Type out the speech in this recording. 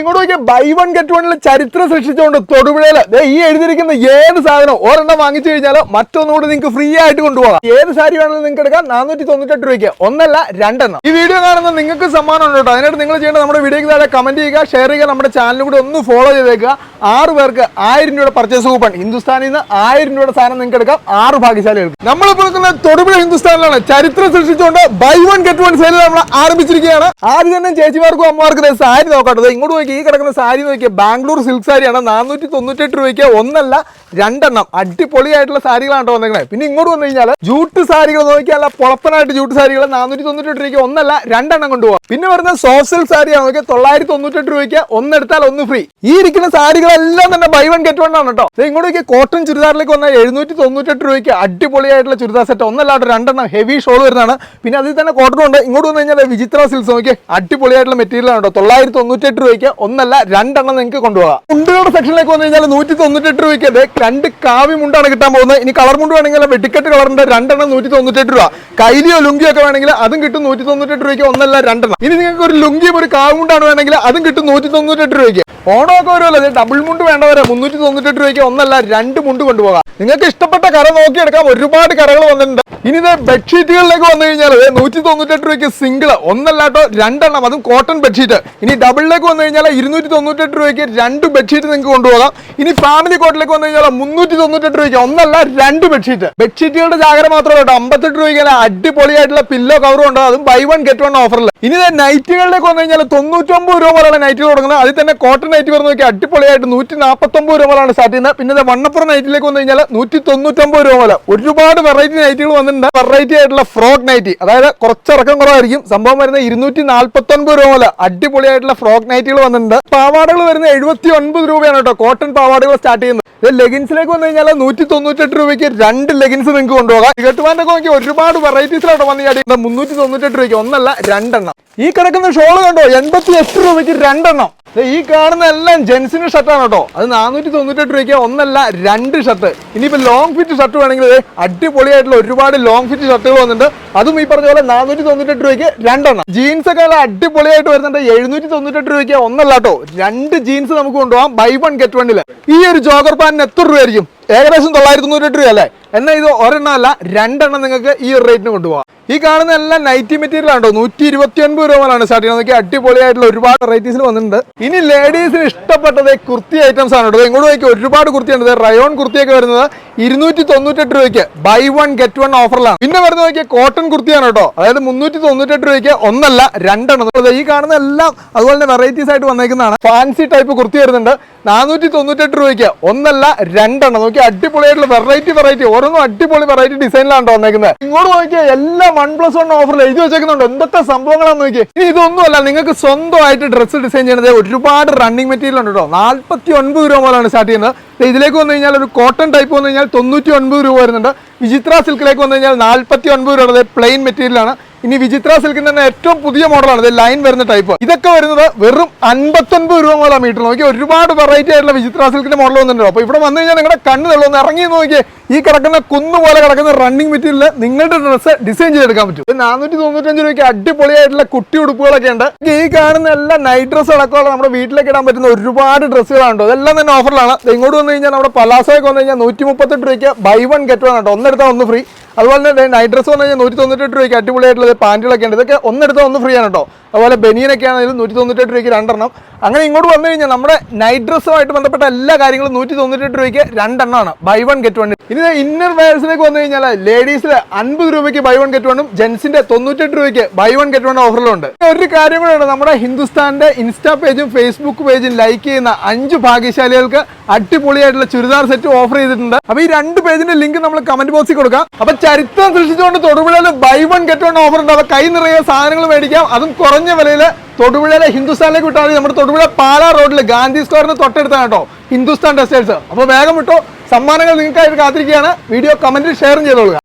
ഇങ്ങോട്ട് നോക്കിയാൽ by one get വണ്ണിൽ ചരിത്രം സൃഷ്ടിച്ചുകൊണ്ട് തൊടുപുഴയിൽ. ദേ ഈ എഴുതിയിരിക്കുന്ന ഏത് സാധനം ഒരെണ്ണം വാങ്ങിച്ചു കഴിഞ്ഞാൽ മറ്റൊന്നുകൂടി നിങ്ങൾക്ക് ഫ്രീ ആയിട്ട് കൊണ്ടുപോകാം. ഏത് സാരി വേണമെങ്കിലും നിങ്ങൾക്ക് എടുക്കാം. നാനൂറ്റി തൊണ്ണൂറ്റെട്ട് രൂപയ്ക്ക്. ഒന്നല്ല രണ്ടെണ്ണം. ഈ വീഡിയോ കാണുന്ന നിങ്ങൾക്ക് സമ്മാനം ഉണ്ട് കേട്ടോ. അതിനായിട്ട് നിങ്ങൾ ചെയ്യേണ്ട നമ്മുടെ വീഡിയോക്ക് താഴെ കമന്റ് ചെയ്യുക ഷെയർ ചെയ്യുക നമ്മുടെ ചാനലും കൂടി ഒന്ന് ഫോളോ ചെയ്തേക്കുക. ആറ് പേർക്ക് ആയിരം രൂപയുടെ പർച്ചേസ് കൂപ്പൺ ഹിന്ദുസ്ഥാനിൽ നിന്ന് ആയിരം രൂപയുടെ സാധനം നിങ്ങൾക്ക് എടുക്കാം. ആറ് ഭാഗ്യശാലികൾക്ക്. നമ്മൾ നിൽക്കുന്ന തൊടുപുഴ ഹിന്ദുസ്ഥാനിലാണ് ചരിത്രം സൃഷ്ടിച്ചുകൊണ്ട് buy one get one sale നമ്മൾ ആരംഭിച്ചിരിക്കുകയാണ്. ആദ്യം തന്നെ ചേച്ചിമാർക്കും അമ്മമാർക്കും സാരി നോക്കട്ടെ. ദേ ഇങ്ങോട്ട് നോക്കി ഈ കിടക്കുന്ന സാരി നോക്കിയ ബാംഗ്ലൂർ സിൽക്ക് സാരിയാണ് നാനൂറ്റി തൊണ്ണൂറ്റെട്ട് രൂപയ്ക്ക് ഒന്നല്ല രണ്ടെണ്ണം. അടിപൊളിയായിട്ടുള്ള സാരികളാണ് കേട്ടോ വന്നേക്കണേ. പിന്നെ ഇങ്ങോട്ട് വന്നു കഴിഞ്ഞാൽ ജൂട്ട് സാരികൾ നോക്കിയാൽ പൊളപ്പനായിട്ട് ജൂട്ട് സാരികൾ നാനൂറ്റി തൊണ്ണൂറ്റെട്ട് രൂപയ്ക്ക് ഒന്നല്ല രണ്ടെണ്ണം കൊണ്ടുപോകാം പിന്നെ വരുന്ന സോഫ്റ്റ് സാരിയാണ് നോക്കിയാൽ തൊള്ളായിരത്തി തൊണ്ണൂറ്റെട്ട് രൂപയ്ക്ക് ഒന്നെടുത്താൽ ഒന്ന് ഫ്രീ ഈ ഇരിക്കുന്ന സാരികളെല്ലാം തന്നെ ബൈ വൺ ഗെറ്റ് വൺ ആണ് കേട്ടോ. ഇങ്ങോട്ട് നോക്കിയാൽ കോട്ടൺ ചുരിദാറിലേക്ക് വന്നാൽ എഴുന്നൂറ്റി തൊണ്ണൂറ്റെട്ട് രൂപയ്ക്ക് അടിപൊളിയായിട്ടുള്ള ചുരിദാർ സെറ്റ് ഒന്നല്ലാണ്ട് രണ്ടെണ്ണം ഹെവി ഷോൾ വരുന്നതാണ്. പിന്നെ അതിൽ തന്നെ കോട്ടൺ ഉണ്ട്. ഇങ്ങോട്ട് വന്നു കഴിഞ്ഞാൽ വിചിത്ര സിൽസ് നോക്കി അടിപൊളിയായിട്ടുള്ള മെറ്റീരിയൽ ആണ് കേട്ടോ. തൊള്ളായിരത്തി തൊണ്ണൂറ്റെട്ട് രൂപയ്ക്ക് ഒന്നല്ല രണ്ടെണ്ണം നിങ്ങൾക്ക് കൊണ്ടുപോകാം. മുണ്ടുകളുടെ സെക്ഷനിലേക്ക് വന്നു കഴിഞ്ഞാൽ നൂറ്റി തൊണ്ണൂറ്റെട്ട് രൂപയ്ക്ക് രണ്ട് കാവി മുണ്ടാണ് കിട്ടാൻ പോകുന്നത്. ഇനി കളർ മുണ്ട് വേണമെങ്കിൽ വെട്ടിക്കെട്ട് കളറിന്റെ രണ്ടെണ്ണം നൂറ്റി തൊണ്ണൂറ്റെട്ട് രൂപ. കൈലിയോ ലുങ്കിയോ ഒക്കെ വേണമെങ്കിൽ അതും കിട്ടും നൂറ്റി തൊണ്ണൂറ്റെട്ട് രൂപയ്ക്ക് ഒന്നല്ല രണ്ടെണ്ണം. ഇനി നിങ്ങൾക്ക് ഒരു ലുങ്കിയും ഒരു കാവ് മുണ്ടാണ് വേണമെങ്കിൽ അതും കിട്ടും നൂറ്റി തൊണ്ണൂറ്റെട്ട് രൂപയ്ക്ക്. ഓണമൊക്കെ വരുമല്ലോ. ഡബിൾ മുണ്ട് വേണ്ടവരെ. മുന്നൂറ്റി തൊണ്ണൂറ്റെട്ട് രൂപയ്ക്ക് ഒന്നല്ല രണ്ട് മുണ്ട് കൊണ്ടുപോകാം. നിങ്ങൾക്ക് ഇഷ്ടപ്പെട്ട കറ നോക്കിയെടുക്കാം ഒരുപാട് കറകൾ വന്നിട്ടുണ്ട്. ഇനി ഇത് ബെഡ്ഷീറ്റുകളിലേക്ക് വന്നു കഴിഞ്ഞാൽ നൂറ്റി തൊണ്ണൂറ്റെട്ട് രൂപയ്ക്ക് സിംഗിൾ ഒന്നല്ലാട്ടോ രണ്ടെണ്ണം. അതും കോട്ടൺ ബെഡ്ഷീറ്റ് ഇനി ഡബിളിലേക്ക് വന്നു കഴിഞ്ഞാൽ ഇരുന്നൂറ്റി തൊണ്ണൂറ്റെട്ട് രൂപയ്ക്ക് രണ്ട് ബെഡ്ഷീറ്റ് നിങ്ങൾക്ക് കൊണ്ടുപോകാം. ഇനി ഫാമിലി കോട്ടിലേക്ക് വന്നു കഴിഞ്ഞാൽ മുന്നൂറ്റി തൊണ്ണൂറ്റെട്ട് രൂപയ്ക്ക് ഒന്നല്ല രണ്ട് ബെഡ്ഷീറ്റ് ബെഡ്ഷീറ്റുകളുടെ ജാഗ്രത മാത്രമല്ല കേട്ടോ. അമ്പത്തെട്ട് രൂപയ്ക്ക് അടിപൊളിയായിട്ടുള്ള പില്ലോ കവറും ഉണ്ട്. അതും ബൈ വൺ ഗെറ്റ് വൺ ഓഫറിൽ ഇനി നൈറ്റുകളിലേക്ക് വന്നു കഴിഞ്ഞാൽ തൊണ്ണൂറ്റൊമ്പത് രൂപ പോലെയാണ് നൈറ്റുകൾ തുടങ്ങുന്നത്. അതിൽ തന്നെ കോട്ടൺ നൈറ്റ് വരുന്ന നോക്കി അടിപൊളിയായിട്ട് നൂറ്റി നാൽപ്പത്തൊമ്പത് രൂപ പോലെയാണ് സ്റ്റാർട്ട് ചെയ്യുന്നത്. പിന്നെ വണ്ണപ്പുറം നൈറ്റിലേക്ക് വന്നു കഴിഞ്ഞാൽ നൂറ്റി തൊണ്ണൂറ്റൊമ്പത് രൂപ പോലെ. ഒരുപാട് വെറൈറ്റി നൈറ്റുകൾ വന്നിട്ടുണ്ട്. വെറൈറ്റി ആയിട്ടുള്ള ഫ്രോക്ക് നൈറ്റ് അതായത് കുറച്ചിറക്കം കുറവായിരിക്കും. സംഭവം വരുന്ന ഇരുന്നൂറ്റി നാൽപ്പത്തൊൻപത് രൂപ പോലെ അടിപൊളിയായിട്ടുള്ള ഫ്രോക്ക് നൈറ്റുകൾ വന്നിട്ടുണ്ട്. പാവാടകൾ വരുന്ന എഴുപത്തി ഒൻപത് രൂപയാണ് കേട്ടോ. കോട്ടൺ പാവാടകൾ സ്റ്റാർട്ട് ചെയ്യുന്നത്. ലെഗിൻസിലേക്ക് വന്നു കഴിഞ്ഞാൽ നൂറ്റി തൊണ്ണൂറ്റെട്ട് രൂപയ്ക്ക് രണ്ട് ലെഗിൻസ് നിങ്ങൾക്ക് കൊണ്ടുപോകാം. ഇകട്ടുവാന്റെ നോക്കി ഒരുപാട് വെറൈറ്റീസിലോട്ട് വന്നു കഴിഞ്ഞാൽ മുന്നൂറ്റി തൊണ്ണൂറ്റെട്ട് രൂപയ്ക്ക് ഒന്നല്ല രണ്ടെണ്ണം. ഈ കിടക്കുന്ന ഷോൾ കണ്ടോ? എൺപത്തി എട്ട് രൂപയ്ക്ക് രണ്ടെണ്ണം. ഈ കാണുന്ന എല്ലാം ജെൻസിന് ഷർട്ടാണ് കേട്ടോ. അത് നാനൂറ്റി തൊണ്ണൂറ്റെട്ട് രൂപയ്ക്ക് ഒന്നല്ല രണ്ട് ഷർട്ട് ഇനിയിപ്പോൾ ലോങ് ഫിറ്റ് ഷർട്ട് വേണമെങ്കിൽ അടിപൊളിയായിട്ടുള്ള ഒരുപാട് ലോങ് ഫിറ്റ് ഷർട്ടുകൾ വന്നിട്ടുണ്ട്. അതും ഈ പറഞ്ഞ പോലെ നാനൂറ്റി തൊണ്ണൂറ്റെട്ട് രൂപയ്ക്ക് രണ്ടെണ്ണം. ജീൻസ് ഒക്കെ നല്ല അടിപൊളിയായിട്ട് വരുന്നുണ്ട്. എഴുന്നൂറ്റി തൊണ്ണൂറ്റെട്ട് രൂപയ്ക്ക് ഒന്നല്ല കേട്ടോ. രണ്ട് ജീൻസ് നമുക്ക് കൊണ്ടുപോകാം. ബൈ വൺ ഗെറ്റ് വണ്ണിൽ ഈ ഒരു ജോഗർ പാനിന് എത്ര രൂപയായിരിക്കും? ഏകദേശം തൊള്ളായിരത്തി തൊണ്ണൂറ്റെട്ട് രൂപ അല്ലേ എന്നാൽ ഇത് ഒരെണ്ണം അല്ല രണ്ടെണ്ണം നിങ്ങൾക്ക് ഈ ഒരു റേറ്റിന് കൊണ്ടുപോകാം ഈ കാണുന്ന എല്ലാം നൈറ്റി മെറ്റീരിയൽ ആണോ? നൂറ്റി ഇരുപത്തി ഒൻപത് രൂപ മുതലാണ് സ്റ്റാർട്ട് ചെയ്യുന്നത്. നോക്കി അടിപൊളിയായിട്ടുള്ള ഒരുപാട് വെറൈറ്റീസിൽ വന്നിട്ടുണ്ട്. ഇനി ലേഡീസിന് ഇഷ്ടപ്പെട്ടത് കുർത്തി ഐറ്റംസ് ആണ് കേട്ടോ. ഇങ്ങോട്ട് നോക്കി ഒരുപാട് കുർത്തിയുണ്ട് റയോൺ കുർത്തിയൊക്കെ വരുന്നത് ഇരുന്നൂറ്റി തൊണ്ണൂറ്റെട്ട് രൂപയ്ക്ക് ബൈ വൺ ഗെറ്റ് വൺ ഓഫറിലാണ് പിന്നെ വരുന്ന നോക്കിയാൽ കോട്ടൺ കുർത്തിയാണ് കേട്ടോ. അതായത് മുന്നൂറ്റി തൊണ്ണൂറ്റെട്ട് രൂപയ്ക്ക് ഒന്നല്ല രണ്ടെണ്ണം. ഈ കാണുന്ന എല്ലാം അതുപോലെ തന്നെ വെറൈറ്റീസ് ആയിട്ട് വന്നേക്കുന്നതാണ്. ഫാൻസി ടൈപ്പ് കുർത്തി വരുന്നുണ്ട്. നാനൂറ്റി തൊണ്ണൂറ്റെട്ട് രൂപയ്ക്ക് ഒന്നല്ല രണ്ടെണ്ണം. നോക്കി അടിപൊളിയായിട്ടുള്ള വെറൈറ്റി വെറൈറ്റി ഓരോന്നും അടിപൊളി വെറൈറ്റി ഡിസൈനിലാണ് വന്നേക്കുന്നത് ഇങ്ങോട്ട് നോക്കിയാൽ എല്ലാം വൺ പ്ലസ് വൺ ഓഫറിൽ എഴുതി വെച്ചേക്കുന്നുണ്ട്. എന്തൊക്കെ സംഭവങ്ങളാണെന്ന് നോക്കി ഇനി ഇതൊന്നുമല്ല നിങ്ങൾക്ക് സ്വന്തമായിട്ട് ഡ്രസ്സ് ഡിസൈൻ ചെയ്യുന്നത് ഒരുപാട് റണ്ണിങ് മെറ്റീരിയൽ ഉണ്ട് കേട്ടോ നാൽപ്പത്തി ഒൻപത് രൂപ മുതലാണ് സ്റ്റാർട്ട് ചെയ്യുന്നത്. ഇതിലേക്ക് വന്നു കഴിഞ്ഞാൽ ഒരു കോട്ടൺ ടൈപ്പ് വന്നു കഴിഞ്ഞാൽ തൊണ്ണൂറ്റി ഒൻപത് രൂപ വരുന്നുണ്ട്. വിചിത്ര സിൽക്കിലേക്ക് വന്നു കഴിഞ്ഞാൽ നാൽപ്പത്തി ഒൻപത് രൂപ പ്ലെയിൻ മെറ്റീരിയലാണ് ഇനി വിചിത്ര സിൽക്കിന്റെ തന്നെ ഏറ്റവും പുതിയ മോഡലാണ്. ഇത് ലൈൻ വരുന്ന ടൈപ്പ് ഇതൊക്കെ വരുന്നത് വെറും അൻപത്തൊൻപത് രൂപ മുതലാണ് മീറ്റർ നോക്കി ഒരുപാട് വെറൈറ്റി ആയിട്ടുള്ള വിചിത്ര സിൽക്കിന്റെ മോഡൽ വന്നിട്ടുണ്ടോ. അപ്പോൾ ഇവിടെ വന്നു കഴിഞ്ഞാൽ നിങ്ങളുടെ കണ്ണ് തെളിവൊന്ന് ഇറങ്ങി നോക്കിയേ. ഈ കിടക്കുന്ന കുന്നു പോലെ കിടക്കുന്ന റണ്ണിങ് മെറ്റീരിയൽ നിങ്ങളുടെ ഡ്രസ്സ് ഡിസൈൻ ചെയ്തെടുക്കാൻ പറ്റും. നാനൂറ്റി തൊണ്ണൂറ്റഞ്ച് രൂപയ്ക്ക് അടിപൊളിയായിട്ടുള്ള കുട്ടി ഉടുപ്പുകളൊക്കെ ഉണ്ട്. ഈ കാണുന്ന എല്ലാ നൈറ്റ് ഡ്രസ്സ് അടക്കമുള്ള നമ്മുടെ വീട്ടിലേക്ക് ഇടാൻ പറ്റുന്ന ഒരുപാട് ഡ്രസ്സുകളുണ്ട് അതെല്ലാം തന്നെ ഓഫറിലാണ് ഇങ്ങോട്ട് വന്നു കഴിഞ്ഞാൽ നമ്മുടെ പലാസോയ്ക്ക് വന്നു കഴിഞ്ഞാൽ നൂറ്റി മുപ്പത്തെട്ട് രൂപയ്ക്ക് ബൈ വൺ ഗെറ്റ് വൺ കേട്ടോ. ഒന്നെടുത്താൽ ഒന്ന് ഫ്രീ അതുപോലെ തന്നെ നൈറ്റ് ഡ്രസ്സ് വന്നു കഴിഞ്ഞാൽ നൂറ്റി തൊണ്ണൂറ്റെട്ട് രൂപയ്ക്ക് അടിപൊളിയായിട്ടുള്ള പാന്റുകളൊക്കെ ഉണ്ട്. ഇതൊക്കെ ഒന്നെടുത്താൽ ഒന്ന് ഫ്രീ ആണ് കേട്ടോ. അതുപോലെ ബനിയനൊക്കെ ആണെങ്കിലും നൂറ്റി തൊണ്ണൂറ്റെട്ട് രൂപയ്ക്ക് രണ്ടെണ്ണം. അങ്ങനെ ഇങ്ങോട്ട് വന്നു കഴിഞ്ഞാൽ നമ്മുടെ നൈറ്റ് ഡ്രസ്സുമായിട്ട് ബന്ധപ്പെട്ട എല്ലാ കാര്യങ്ങളും നൂറ്റി തൊണ്ണൂറ്റെട്ട് രൂപയ്ക്ക് രണ്ടെണ്ണമാണ്. ബൈ വൺ ഗെറ്റ് വൺ ഇനി ഇന്നർ വെയർസിലേക്ക് വന്നു കഴിഞ്ഞാൽ ലേഡീസിൽ അൻപത് രൂപയ്ക്ക് ബൈ വൺ ഗെറ്റ് വണ്ണും ജെൻസിന്റെ തൊണ്ണൂറ്റെട്ട് രൂപയ്ക്ക് ബൈ വൺ ഗെറ്റ് വൺ ഓഫറിലുണ്ട് ഒരു കാര്യം കൂടെയാണ് നമ്മുടെ ഹിന്ദുസ്ഥാന്റെ ഇൻസ്റ്റാ പേജും ഫേസ്ബുക്ക് പേജും ലൈക്ക് ചെയ്യുന്ന അഞ്ച് ഭാഗ്യശാലികൾക്ക് അടിപൊളിയായിട്ടുള്ള ചുരിദാർ സെറ്റ് ഓഫർ ചെയ്തിട്ടുണ്ട്. അപ്പൊ ഈ രണ്ട് പേജിന്റെ ലിങ്ക് നമ്മൾ കമന്റ് ബോക്സിൽ കൊടുക്കാം. അപ്പൊ ചരിത്രം സൃഷ്ടിച്ചുകൊണ്ട് തൊടുപുഴയിൽ buy one get one offer ഉണ്ട്. അപ്പൊ കൈ നിറയെ സാധനങ്ങൾ മേടിക്കാം. അതും കുറഞ്ഞ വിലയിൽ തൊടുപുഴയിലെ ഹിന്ദുസ്ഥാനിലേക്ക് വിട്ടാൽ നമ്മുടെ തൊടുപുഴ പാലാ റോഡിൽ ഗാന്ധി സ്ക്വയറിന് തൊട്ടടുത്താണ് കേട്ടോ. ഹിന്ദുസ്ഥാൻ ടെക്സ്റ്റൈൽസ് അപ്പോൾ വേഗം വിട്ടോ. സമ്മാനങ്ങൾ നിങ്ങൾക്കായിട്ട് കാത്തിരിക്കുകയാണ്. വീഡിയോ കമന്റിൽ ഷെയറും ചെയ്തോളുക.